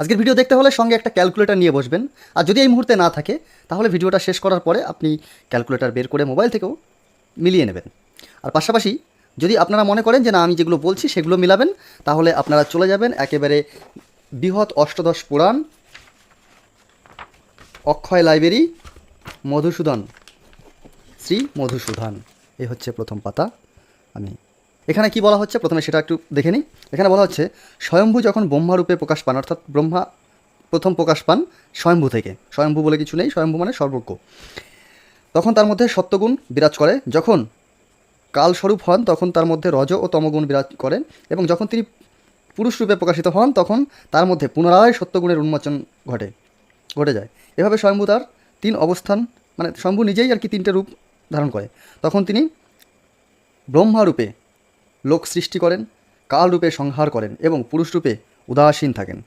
আজকের ভিডিও দেখতে হলে সঙ্গে একটা ক্যালকুলেটর নিয়ে বসবেন। আর যদি এই মুহূর্তে না থাকে, তাহলে ভিডিওটা শেষ করার পরে আপনি ক্যালকুলেটর বের করে মোবাইল থেকেও মিলিয়ে নেবেন। আর পাশাপাশি যদি আপনারা মনে করেন যে না, আমি যেগুলো বলছি সেগুলো মিলাবেন, তাহলে আপনারা চলে যাবেন একেবারে বৃহৎ অষ্টদশ পুরাণ, অক্ষয় লাইব্রেরি, মধুসূদন, শ্রী মধুসূদন। এই হচ্ছে প্রথম পাতা। আমি এখানে কি বলা হচ্ছে? প্রথমে সেটা একটু দেখে নিই। এখানে বলা হচ্ছে, স্বয়ম্ভু যখন ব্রহ্মারূপে প্রকাশ পান, অর্থাৎ ব্রহ্মা প্রথম প্রকাশ পান স্বয়ম্ভু থেকে। স্বয়ম্ভু বলে কিছু নেই, স্বয়ম্ভু মানে সর্বজ্ঞ। তখন তার মধ্যে সত্যগুণ বিরাজ করে। যখন কালস্বরূপ হন, তখন তার মধ্যে রজ ও তমগুণ বিরাজ করেন এবং যখন তিনি পুরুষ রূপে প্রকাশিত হন, তখন তার মধ্যে পুনরায় সত্যগুণের উন্মোচন ঘটে ঘটে যায়। এভাবে স্বয়ম্ভু তার তিন অবস্থান মানে স্বয়ম্ভু নিজেই আর কি তিনটে রূপ ধারণ করে। তখন তিনি ব্রহ্মারূপে লোক সৃষ্টি করেন কালরূপে সংহার করেন এবং পুরুষরূপে উদাসীন থাকেন।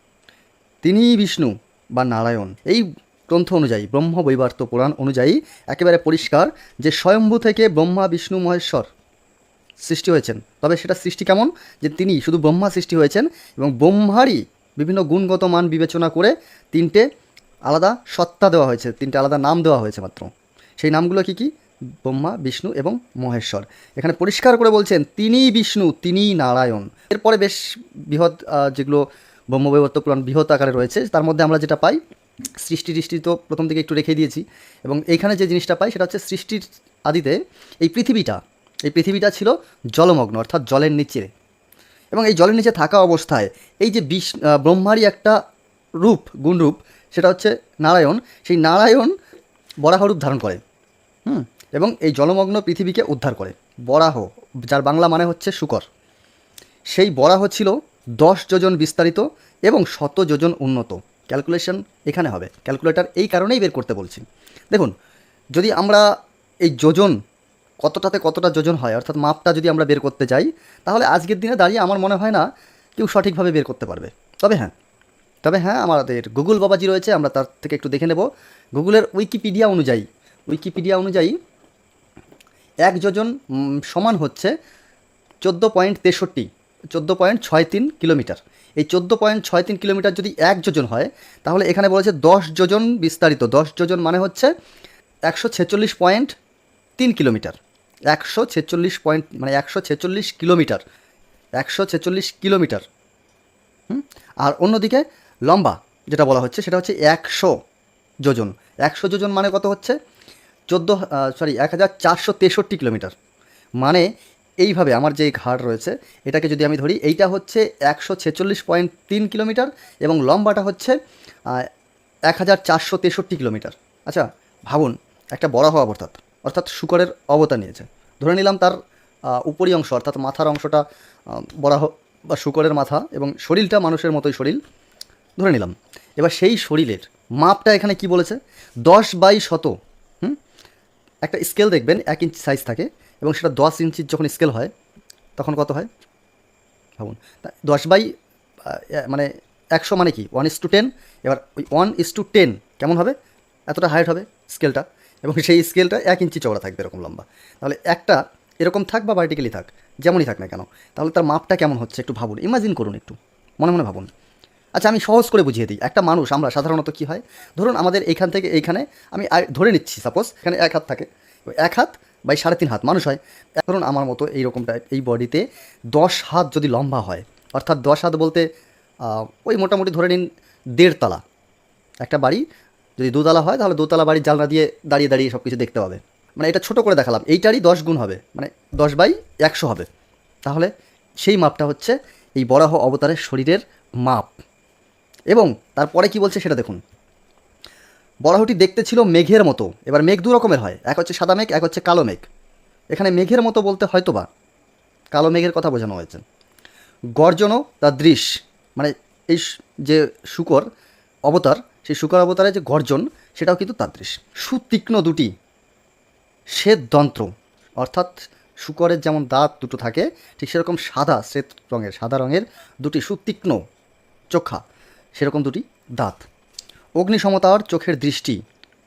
তিনিই বিষ্ণু বা নারায়ণ। এই গ্রন্থ অনুযায়ী, ব্রহ্ম বৈবার্ত পুরাণ অনুযায়ী একেবারে পরিষ্কার যে স্বয়ম্ভু থেকে ব্রহ্মা বিষ্ণু মহেশ্বর সৃষ্টি হয়েছেন। তবে সেটা সৃষ্টি কেমন? যে তিনি শুধু ব্রহ্মা সৃষ্টি হয়েছেন এবং ব্রহ্মারই বিভিন্ন গুণগত মান বিবেচনা করে তিনটে আলাদা সত্তা দেওয়া হয়েছে, তিনটে আলাদা নাম দেওয়া হয়েছে মাত্র। সেই নামগুলো কি কি? ব্রহ্মা, বিষ্ণু এবং মহেশ্বর। এখানে পরিষ্কার করে বলছেন, তিনিই বিষ্ণু, তিনিই নারায়ণ। এরপরে বেশ বৃহৎ যেগুলো ব্রহ্মবৈবর্ত পুরাণ বৃহৎ আকারে রয়েছে, তার মধ্যে আমরা যেটা পাই, সৃষ্টি দৃষ্টি তো প্রথম থেকে একটু রেখে দিয়েছি, এবং এইখানে যে জিনিসটা পাই, সেটা হচ্ছে সৃষ্টির আদিতে এই পৃথিবীটা এই পৃথিবীটা ছিল জলমগ্ন, অর্থাৎ জলের নিচে। এবং এই জলের নিচে থাকা অবস্থায়, এই যে বিষ ব্রহ্মারই একটা রূপ, গুণরূপ, সেটা হচ্ছে নারায়ণ। সেই নারায়ণ বরাহ রূপ ধারণ করে। হুম? এবং এই জলমগ্ন পৃথিবীকে উদ্ধার করে। বরাহ, যার বাংলা মানে হচ্ছে শুকর। সেই বরাহ ছিল দশ যোজন বিস্তারিত এবং শত যোজন উন্নত। ক্যালকুলেশন এখানে হবে। ক্যালকুলেটর এই কারণেই বের করতে বলছি। দেখুন, যদি আমরা এই যোজন কতটাতে কতটা যোজন হয়, অর্থাৎ মাপটা যদি আমরা বের করতে যাই, তাহলে আজকের দিনে দাঁড়িয়ে আমার মনে হয় না কেউ সঠিকভাবে বের করতে পারবে। তবে হ্যাঁ তবে হ্যাঁ আমাদের গুগল বাবাজি রয়েছে, আমরা তার থেকে একটু দেখে নেব। গুগলের উইকিপিডিয়া অনুযায়ী উইকিপিডিয়া অনুযায়ী এক যোজন সমান হচ্ছে চোদ্দ পয়েন্ট তেষট্টি, চোদ্দ পয়েন্ট ছয় তিন কিলোমিটার। এই চোদ্দ পয়েন্ট ছয় তিন কিলোমিটার যদি এক যোজন হয়, তাহলে এখানে বলেছে দশ যোজন বিস্তারিত। দশ যোজন মানে হচ্ছে একশো ছেচল্লিশ পয়েন্ট তিন কিলোমিটার। একশো ছেচল্লিশ পয়েন্ট মানে একশো ছেচল্লিশ কিলোমিটার। একশো ছেচল্লিশ কিলোমিটার। আর অন্যদিকে লম্বা, যেটা বলা হচ্ছে, সেটা হচ্ছে একশো যোজন। একশো যোজন মানে কত হচ্ছে? চোদ্দ সরি এক হাজার চারশো তেষট্টি কিলোমিটার। মানে এইভাবে আমার যে ঘাট রয়েছে, এটাকে যদি আমি ধরি, এইটা হচ্ছে একশো ছেচল্লিশ পয়েন্ট তিন কিলোমিটার এবং লম্বাটা হচ্ছে এক হাজার চারশো তেষট্টি কিলোমিটার। আচ্ছা ভাবুন, একটা বরাহ অবতার অর্থাৎ অর্থাৎ শুকরের অবতার নিয়েছে। ধরে নিলাম তার উপরি অংশ, অর্থাৎ মাথার অংশটা বরাহ বা শুকরের মাথা এবং শরীরটা মানুষের মতোই শরীর। ধরে নিলাম। এবার সেই শরীরের মাপটা এখানে কি বলেছে? দশ বাই শত একটা স্কেল দেখবেন, এক ইঞ্চি সাইজ থাকে এবং সেটা দশ ইঞ্চির যখন স্কেল হয়, তখন কত হয়? ভাবুন দশ বাই মানে একশো মানে কি? ওয়ান ইস টু টেন এবার ওই ওয়ান ইস টু টেন কেমন হবে? এতটা হাইট হবে স্কেলটা এবং সেই স্কেলটা এক ইঞ্চি চওড়া থাকবে এরকম লম্বা। তাহলে একটা এরকম থাক বা ভার্টিক্যালি থাক, যেমনই থাক না কেন, তাহলে তার মাপটা কেমন হচ্ছে একটু ভাবুন ইমাজিন করুন একটু, মনে মনে ভাবুন। আচ্ছা আমি সহজ করে বুঝিয়ে দিই। একটা মানুষ, আমরা সাধারণত কি হয়? ধরুন আমাদের এইখান থেকে এইখানে আমি ধরে নিচ্ছি সাপোজ এখানে এক হাত থাকে। এক হাত বাই সাড়ে তিন হাত, মানুষ হয়। ধরুন আমার মতো এইরকম টাইপ এই বডিতে দশ হাত যদি লম্বা হয়, অর্থাৎ দশ হাত বলতে ওই মোটামুটি ধরে নিন দেড়তলা একটা বাড়ি যদি দোতলা হয়, তাহলে দোতলা বাড়ির জানলা দিয়ে দাঁড়িয়ে দাঁড়িয়ে সব কিছু দেখতে পাবে। মানে এটা ছোট করে দেখালাম। এইটারই দশ গুণ হবে। মানে দশ বাই একশো হবে। তাহলে সেই মাপটা হচ্ছে এই বরাহ অবতারের শরীরের মাপ। এবং তারপরে কি বলছে সেটা দেখুন। বরাহটি দেখতে ছিল মেঘের মতো। এবার মেঘ দু রকমের হয়। এক হচ্ছে সাদা মেঘ, এক হচ্ছে কালো মেঘ। এখানে মেঘের মতো বলতে হয়তো বা কালো মেঘের কথা বোঝানো হয়েছে। গর্জনও তার দৃশ মানে এই যে শুকর অবতার, সেই শুকর অবতারের যে গর্জন, সেটাও কিন্তু তার দৃশ। সুতীক্ষ্ণ দুটি শ্বেত যন্ত্র অর্থাৎ শুকরের যেমন দাঁত দুটো থাকে, ঠিক সেরকম সাদা শ্বেত রঙের, সাদা রঙের দুটি সুতীক্ষ্ণ চোখা। সেরকম দুটি দাঁত। অগ্নিসমতার চোখের দৃষ্টি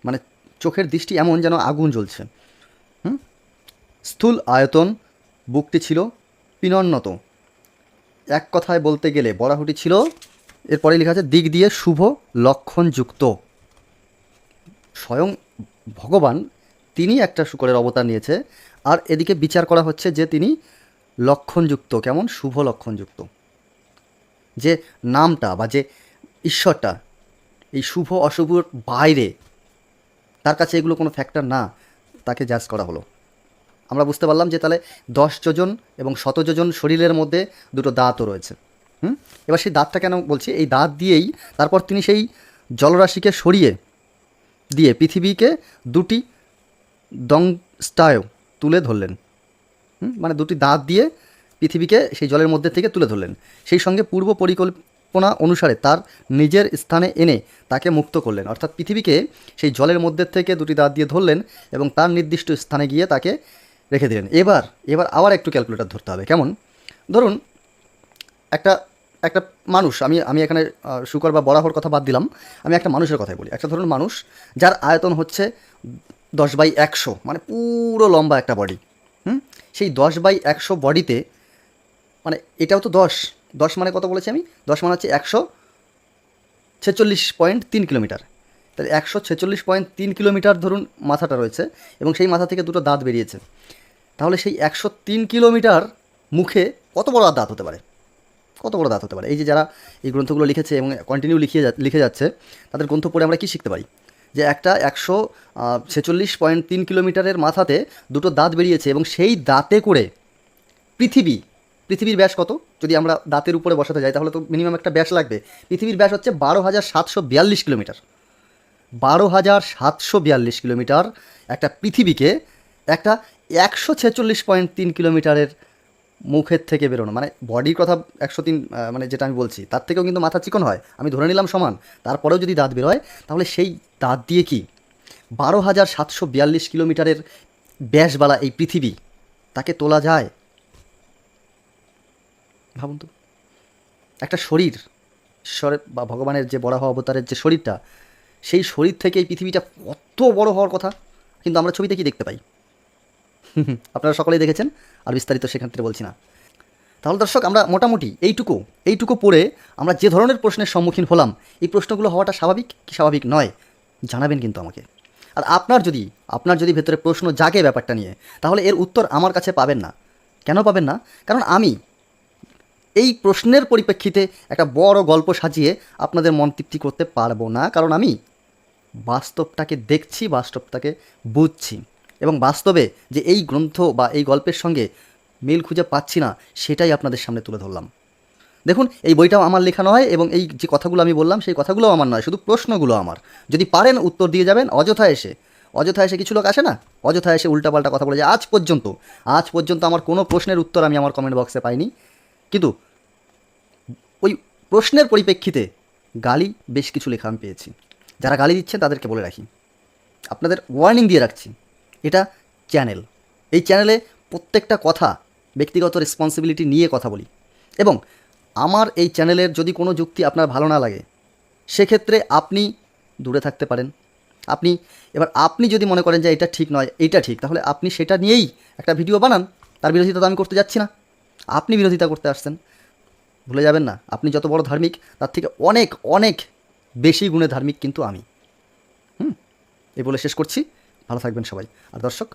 মানে চোখের দৃষ্টি এমন যেন আগুন জ্বলছে। স্থূল আয়তন, বুকটি ছিল পিনন্নত। এক কথায় বলতে গেলে বরাহুটি ছিল, এরপরে লেখা আছে, দিক দিয়ে শুভ লক্ষণযুক্ত। স্বয়ং ভগবান তিনি একটা শুকরের অবতার নিয়েছে, আর এদিকে বিচার করা হচ্ছে যে তিনি লক্ষণযুক্ত, কেমন? শুভ লক্ষণযুক্ত। যে নামটা বা যে ঈশ্বরটা, এই শুভ অশুভর বাইরে, তার কাছে এগুলো কোনো ফ্যাক্টর না, তাকে জাজ করা হলো। আমরা বুঝতে পারলাম যে তাহলে দশ যোজন এবং শত যোজন শরীরের মধ্যে দুটো দাঁতও রয়েছে। হুম? এবার সেই দাঁতটা কেন বলছি? এই দাঁত দিয়েই তারপর তিনি সেই জলরাশিকে সরিয়ে দিয়ে পৃথিবীকে দুটি দংস্টায় তুলে ধরলেন। মানে দুটি দাঁত দিয়ে পৃথিবীকে সেই জলের মধ্যে থেকে তুলে ধরলেন। সেই সঙ্গে পূর্ব পরিকল্পনা অনুসারে তার নিজের স্থানে এনে তাকে মুক্ত করলেন। অর্থাৎ পৃথিবীকে সেই জলের মধ্যে থেকে দুটি দাঁত দিয়ে ধরলেন এবং তার নির্দিষ্ট স্থানে গিয়ে তাকে রেখে দিলেন। এবার এবার আবার একটু ক্যালকুলেটর ধরতে হবে। কেমন? ধরুন, একটা একটা মানুষ, আমি আমি এখানে শুকর বা বরাহর কথা বাদ দিলাম, আমি একটা মানুষের কথাই বলি। একটা ধরুন মানুষ, যার আয়তন হচ্ছে দশ বাই একশো মানে পুরো লম্বা একটা বডি হুম? সেই দশ বাই একশো বডিতে মানে এটাও তো দশ দশ মানে কত বলেছি আমি? দশ মানে হচ্ছে একশো ছেচল্লিশ পয়েন্ট তিন কিলোমিটার। তাহলে একশো ছেচল্লিশ পয়েন্ট তিন কিলোমিটার ধরুন মাথাটা রয়েছে এবং সেই মাথা থেকে দুটো দাঁত বেরিয়েছে। তাহলে সেই একশো তিন কিলোমিটার মুখে কত বড় দাঁত হতে পারে? কত বড় দাঁত হতে পারে? এই যে যারা এই গ্রন্থগুলো লিখেছে এবং কন্টিনিউ লিখে যা- লিখে যাচ্ছে, তাদের গ্রন্থ পড়ে আমরা কী শিখতে পারি? যে একটা একশো ছেচল্লিশ পয়েন্ট তিন কিলোমিটারের মাথাতে দুটো দাঁত বেরিয়েছে এবং সেই দাঁতে করে পৃথিবী পৃথিবীর ব্যাস কত? যদি আমরা দাঁতের উপরে বসাতে যাই, তাহলে তো মিনিমাম একটা ব্যাস লাগবে। পৃথিবীর ব্যাস হচ্ছে বারো হাজার সাতশো বিয়াল্লিশ কিলোমিটার। বারো হাজার সাতশো বিয়াল্লিশ কিলোমিটার একটা পৃথিবীকে একটা একশো ছেচল্লিশ পয়েন্ট তিন কিলোমিটারের মুখের থেকে বেরোনো। মানে বডির কথা একশো তিন মানে যেটা আমি বলছি, তার থেকেও কিন্তু মাথা চিকন হয়। আমি ধরে নিলাম সমান। তারপরেও যদি দাঁত বেরোয়, তাহলে সেই দাঁত দিয়ে কি? বারো হাজার সাতশো বিয়াল্লিশ কিলোমিটারের ব্যাসবালা এই পৃথিবী, তাকে তোলা যায়? ভাবুন তো। একটা শরীর, ঈশ্বরের বা ভগবানের যে বড় হওয়া অবতারের যে শরীরটা, সেই শরীর থেকে এই পৃথিবীটা কত বড় হওয়ার কথা, কিন্তু আমরা ছবিতে কি দেখতে পাই? আপনারা সকলেই দেখেছেন, আর বিস্তারিত সেখান থেকে বলছি না। তাহলে দর্শক, আমরা মোটামুটি এইটুকু এইটুকু পড়ে আমরা যে ধরনের প্রশ্নের সম্মুখীন হলাম, এই প্রশ্নগুলো হওয়াটা স্বাভাবিক কি স্বাভাবিক নয়, জানাবেন কিন্তু আমাকে। আর আপনার যদি আপনার যদি ভেতরে প্রশ্ন জাগে ব্যাপারটা নিয়ে, তাহলে এর উত্তর আমার কাছে পাবেন না। কেন পাবেন না? কারণ আমি এই প্রশ্নের পরিপ্রেক্ষিতে একটা বড় গল্প সাজিয়ে আপনাদের মন তৃপ্তি করতে পারব না, কারণ আমি বাস্তবটাকে দেখছি, বাস্তবটাকে বুঝছি। এবং বাস্তবে যে এই গ্রন্থ বা এই গল্পের সঙ্গে মিল খুঁজে পাচ্ছি না, সেটাই আপনাদের সামনে তুলে ধরলাম। দেখুন, এই বইটাও আমার লেখা নয় এবং এই যে কথাগুলো আমি বললাম, সেই কথাগুলোও আমার নয়, শুধু প্রশ্নগুলো আমার। যদি পারেন উত্তর দিয়ে যাবেন, অযথা এসে অযথা এসে কিছু লোক আসে না? অযথা এসে উল্টাপাল্টা কথা বলে যে আজ পর্যন্ত আজ পর্যন্ত আমার কোনো প্রশ্নের উত্তর আমি আমার কমেন্ট বক্সে পাইনি। কিন্তু ওই প্রশ্নের পরিপ্রেক্ষিতে গালি বেশ কিছু লেখা আমি পেয়েছি। যারা গালি দিচ্ছেন তাদেরকে বলে রাখি। আপনাদের ওয়ার্নিং দিয়ে রাখছি, এটা চ্যানেল এই চ্যানেলে প্রত্যেকটা কথা, ব্যক্তিগত রেসপন্সিবিলিটি নিয়ে কথা বলি এবং আমার এই চ্যানেলের যদি কোনো যুক্তি আপনার ভালো না লাগে, সেক্ষেত্রে আপনি দূরে থাকতে পারেন। আপনি, এবার আপনি যদি মনে করেন যে এটা ঠিক নয় এইটা ঠিক, তাহলে আপনি সেটা নিয়েই একটা ভিডিও বানান। তার বিরোধিতা তো আমি করতে যাচ্ছি না। আপনি বিরোধিতা করতে আসছেন, ভুলে যাবেন না। আপনি যত বড় ধার্মিক, তার থেকে অনেক অনেক বেশি গুণে ধার্মিক কিন্তু আমি। হুম? এ বলে শেষ করছি। ভালো থাকবেন সবাই। আর দর্শক